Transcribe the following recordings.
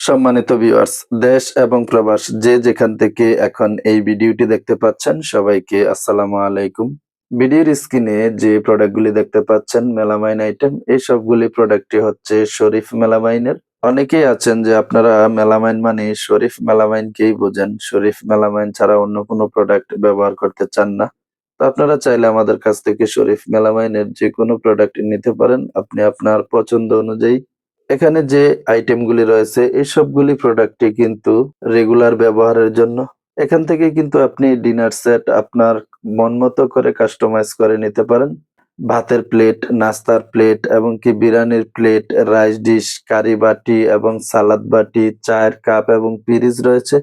সম্মানিত ভিউয়ার্স দেশ এবং প্রবাস, যে যেখান থেকে এখন এই ভিডিওটি দেখতে পাচ্ছেন, সবাইকে আসসালামু আলাইকুম। ভিডিওর স্ক্রিনে যে প্রোডাক্টগুলি দেখতে পাচ্ছেন মেলামাইন আইটেম এই সবগুলি প্রোডাক্টই হচ্ছে শরীফ মেলামাইনের অনেকেই আছেন যে আপনারা মেলামাইন মানে শরীফ মেলামাইনকেই বোঝেন। শরীফ মেলামাইন ছাড়া অন্য কোনো প্রোডাক্ট ব্যবহার করতে চান না। তো আপনারা চাইলে আমাদের কাছ থেকে শরীফ মেলামাইনের যে কোনো প্রোডাক্ট নিতে পারেন। আপনি আপনার পছন্দ অনুযায়ী এখানে যে আইটেমগুলি রয়েছে এই সবগুলি প্রোডাক্টই কিন্তু রেগুলার ব্যবহারের জন্য। এখান থেকে কিন্তু আপনি ডিনার সেট আপনার মন মতো করে কাস্টমাইজ করে নিতে পারেন। ভাতের প্লেট নাস্তার প্লেট এবং কি বিরিয়ানির প্লেট রাইস ডিশ কারি বাটি এবং সালাদ বাটি, চায়ের কাপ এবং পিরিজ রয়েছে।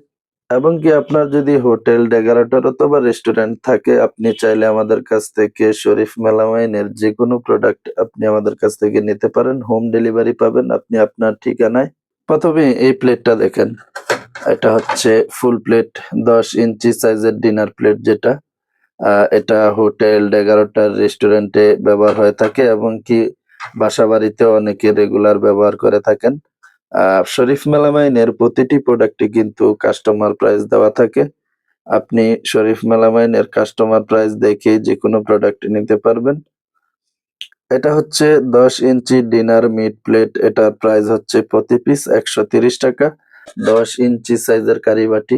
এবং কি আপনার যদি হোটেল ডেগারেটর অথবা রেস্টুরেন্ট থাকে, আপনি চাইলে আমাদের কাছ থেকে শরীফ মেলামাইনের যে কোনো প্রোডাক্ট আপনি আমাদের কাছ থেকে নিতে পারেন। হোম ডেলিভারি পাবেন আপনি আপনার ঠিকানায়। প্রথমে এই প্লেটটা দেখেন। এটা হচ্ছে ফুল প্লেট দশ ইঞ্চি সাইজের ডিনার প্লেট যেটা। এটা হোটেল ডেগারোটার রেস্টুরেন্টে ব্যবহার হয়ে থাকে এবং কি বাসা বাড়িতে অনেকে রেগুলার ব্যবহার করে থাকেন। শরীফ মেলামাইনের প্রতিটি প্রোডাক্টে কিন্তু কাস্টমার প্রাইস দেওয়া থাকে। আপনি শরীফ মেলামাইনের কাস্টমার প্রাইস দেখে যে কোনো প্রোডাক্ট নিতে পারবেন। এটা হচ্ছে দশ ইঞ্চি ডিনার মিট প্লেট, এটার প্রাইস হচ্ছে প্রতি পিস একশো টাকা। দশ ইঞ্চি সাইজের কারিবাটি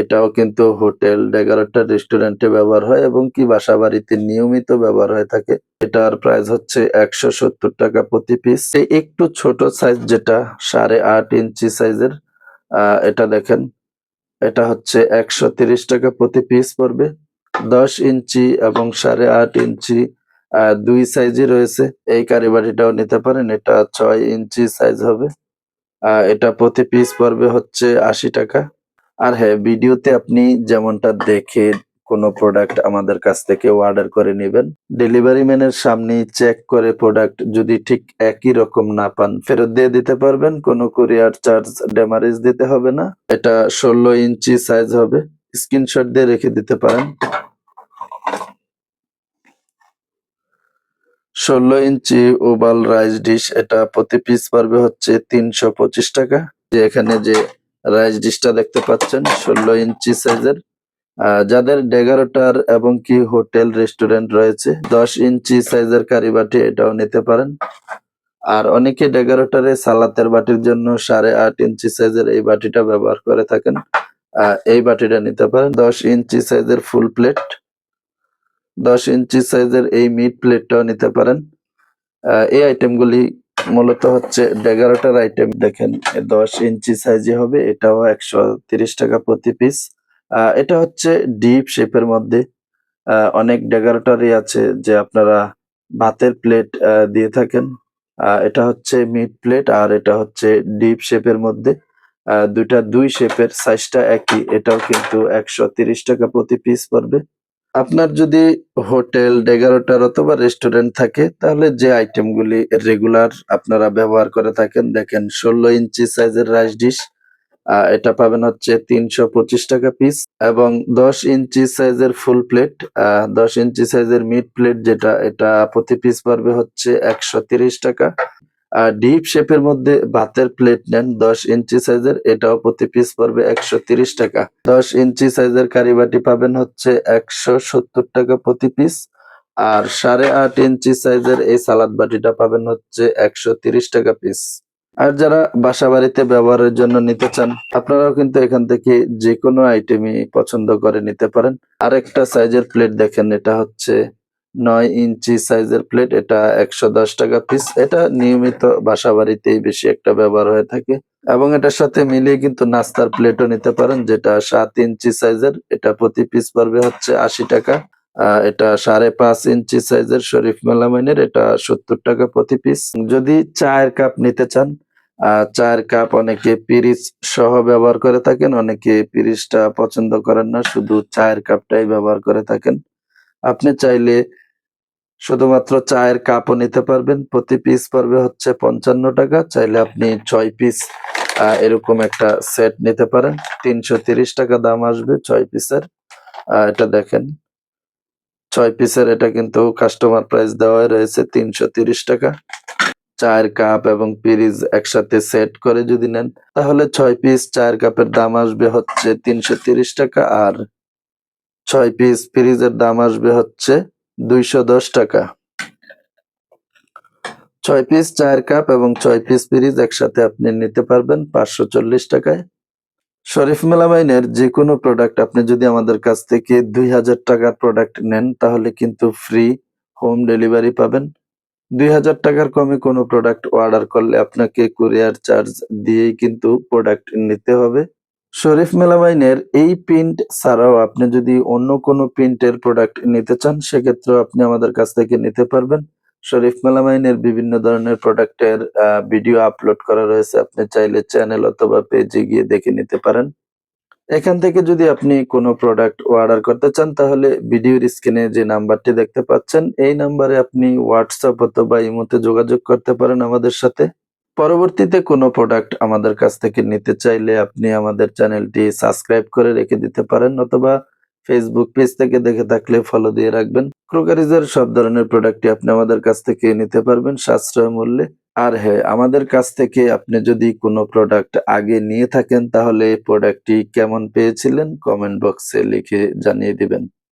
এটাও কিন্তু হোটেল ডেগারোটার রেস্টুরেন্টে ব্যবহার হয় এবং কি বাসা বাড়িতে নিয়মিত ব্যবহার হয়ে থাকে। এটার প্রাইস হচ্ছে একশো সত্তর টাকা প্রতি পিস একটু ছোট সাইজ যেটা, সাড়ে আট ইঞ্চি সাইজের এটা দেখেন, এটা হচ্ছে একশো তিরিশ টাকা প্রতি পিস পড়বে। দশ ইঞ্চি এবং সাড়ে আট ইঞ্চি দুই সাইজই রয়েছে। এই কারিবাটিটাও নিতে পারেন, এটা ছয় ইঞ্চি সাইজ হবে। এটা প্রতি পিস পড়বে হচ্ছে আশি টাকা। আর হ্যাঁ ভিডিওতে আপনি যেমনটা দেখে কোনো প্রোডাক্ট আমাদের কাছ থেকে অর্ডার করে নেবেন ডেলিভারি ম্যানের সামনে চেক করে প্রোডাক্ট যদি ঠিক একই রকম না পান, ফেরত দিয়ে দিতে পারবেন, কোনো কুরিয়ার চার্জ ডেমারেজ দিতে হবে না। এটা ষোলো ইঞ্চি সাইজ হবে স্ক্রিনশট দিয়ে রেখে দিতে পারেন। ষোলো ইঞ্চি ওভাল রাইস ডিশ এটা প্রতি পিস পারবে হচ্ছে তিনশো পঁচিশ টাকা। যে এখানে যে রাইস ডিশটা দেখতে পাচ্ছেন, ষোলো ইঞ্চি সাইজের। যাদের ডেগারোটার এবং কি হোটেল, রেস্টুরেন্ট রয়েছে, দশ ইঞ্চি সাইজের কারি বাটি এটাও নিতে পারেন। আর অনেকে ডেগারোটারে সালাতের বাটির জন্য সাড়ে আট ইঞ্চি সাইজের এই বাটিটা ব্যবহার করে থাকেন। এই বাটিটা নিতে পারেন। দশ ইঞ্চি সাইজের ফুল প্লেট, দশ ইঞ্চি সাইজের এই মিট প্লেটটাও নিতে পারেন। এই আইটেমগুলি মূলত হচ্ছে ডেগারোটার আইটেম দেখেন দশ ইঞ্চি সাইজে হবে, এটাও একশো তিরিশ টাকা প্রতি পিস এটা হচ্ছে ডিপ শেপের মধ্যে। অনেক ডেগারোটারই আছে যে আপনারা ভাতের প্লেট দিয়ে থাকেন। এটা হচ্ছে মিট প্লেট আর এটা হচ্ছে ডিপ শেপের মধ্যে। দুইটা দুই শেপের সাইজটা একই, এটাও কিন্তু একশো টাকা প্রতি পিস পড়বে। আপনার যদি হোটেল ডেগারোটার অথবা রেস্টুরেন্ট থাকে, তাহলে যে আইটেমগুলি রেগুলার আপনারা ব্যবহার করে থাকেন, দেখেন ষোলো ইঞ্চি সাইজের রাইস ডিশ এটা পাবেন হচ্ছে তিনশো পঁচিশ টাকা পিস, এবং দশ ইঞ্চি সাইজের ফুল প্লেট দশ ইঞ্চি সাইজের মিড প্লেট, যেটা, এটা প্রতি পিস পারবে হচ্ছে একশো তিরিশ টাকা। আর ডিপ শেপের মধ্যে ভাতের প্লেট নেন, দশ ইঞ্চি সাইজের এটাও প্রতি পিস পড়বে একশো তিরিশ টাকা। দশ ইঞ্চি সাইজের কারিবাটি পাবেন হচ্ছে একশো সত্তর টাকা প্রতি পিস আর সাড়ে আট ইঞ্চি সাইজের এই সালাদ বাটিটা পাবেন হচ্ছে একশো তিরিশ টাকা পিস আর যারা বাসা বাড়িতে ব্যবহারের জন্য নিতে চান, আপনারাও কিন্তু এখান থেকে যে কোনো আইটেমই পছন্দ করে নিতে পারেন। আরেকটা সাইজের প্লেট দেখেন, এটা হচ্ছে নয় ইঞ্চি সাইজের প্লেট এটা একশো দশ টাকা পিস এটা নিয়মিত বাসা বাড়িতেই বেশি একটা ব্যবহার হয়ে থাকে। এবং এটার সাথে মিলিয়ে কিন্তু নাস্তার প্লেটও নিতে পারেন, যেটা সাত ইঞ্চি সাইজের। এটা প্রতি পিস পড়বে হচ্ছে আশি টাকা। এটা সাড়ে পাঁচ ইঞ্চি সাইজের শরীফ মেলামাইনের। এটা সত্তর টাকা প্রতি পিস যদি চায়ের কাপ নিতে চান চায়ের কাপ অনেকে পিরিচ সহ ব্যবহার করে থাকেন, অনেকে পিরিচটা পছন্দ করেন না, শুধু চায়ের কাপটাই ব্যবহার করে থাকেন। আপনি চাইলে শুধুমাত্র চায়ের কাপও নিতে পারবেন। প্রতি পিস পড়বে হচ্ছে পঞ্চান্ন টাকা। চাইলে আপনি ছয় পিস এরকম একটা সেট নিতে পারেন। তিনশো টাকা দাম আসবে ছয় পিসের এটা দেখেন। ছয় পিসের এটা কিন্তু কাস্টমার প্রাইস দেওয়া রয়েছে তিনশো টাকা। চায়ের কাপ এবং পিরিজ একসাথে সেট করে যদি নেন, তাহলে ছয় পিস চায়ের কাপের দাম আসবে হচ্ছে তিনশো টাকা। আর ছয় পিস পিরিজের দাম আসবে হচ্ছে দুইশো দশ টাকা। ছয় পিস চায়ের কাপ এবং ছয় পিস পিরিজ একসাথে আপনি নিতে পারবেন পাঁচশো চল্লিশ টাকায়। শরীফ মেলামাইনের যে কোনো প্রোডাক্ট আপনি যদি আমাদের কাছ থেকে দুই হাজার টাকার প্রোডাক্ট নেন, তাহলে কিন্তু ফ্রি হোম ডেলিভারি পাবেন। দুই হাজার টাকার কমে কোনো প্রোডাক্ট অর্ডার করলে আপনাকে কুরিয়ার চার্জ দিয়েই কিন্তু প্রোডাক্ট নিতে হবে। শরীফ মেলামাইনের এই প্রিন্ট ছাড়াও আপনি যদি অন্য কোনো প্রিন্টের প্রোডাক্ট নিতে চান, সেক্ষেত্রেও আপনি আমাদের কাছ থেকে নিতে পারবেন। শরীফ মেলামাইনের বিভিন্ন ধরনের প্রোডাক্টের ভিডিও আপলোড করা রয়েছে। আপনি চাইলে চ্যানেল অথবা পেজে গিয়ে দেখে নিতে পারেন। এখান থেকে যদি আপনি কোনো প্রোডাক্ট অর্ডার করতে চান, তাহলে ভিডিওর স্ক্রিনে যে নাম্বারটি দেখতে পাচ্ছেন, এই নাম্বারে আপনি হোয়াটসঅ্যাপ অথবা ইমোতে যোগাযোগ করতে পারেন আমাদের সাথে। পরবর্তীতে কোনো প্রোডাক্ট আমাদের কাছ থেকে নিতে চাইলে আপনি আমাদের চ্যানেলটি সাবস্ক্রাইব করে রেখে দিতে পারেন অথবা ফেসবুক পেজ থেকে দেখে থাকলে ফলো দিয়ে রাখবেন। ক্রোকারিজের সব ধরনের প্রোডাক্টই আপনি আমাদের কাছ থেকে নিতে পারবেন সাশ্রয় মূল্যে। আর হ্যাঁ আমাদের কাছ থেকে আপনি যদি কোনো প্রোডাক্ট আগে নিয়ে থাকেন তাহলে প্রোডাক্টটি কেমন পেয়েছিলেন? কমেন্ট বক্সে লিখে জানিয়ে দিবেন।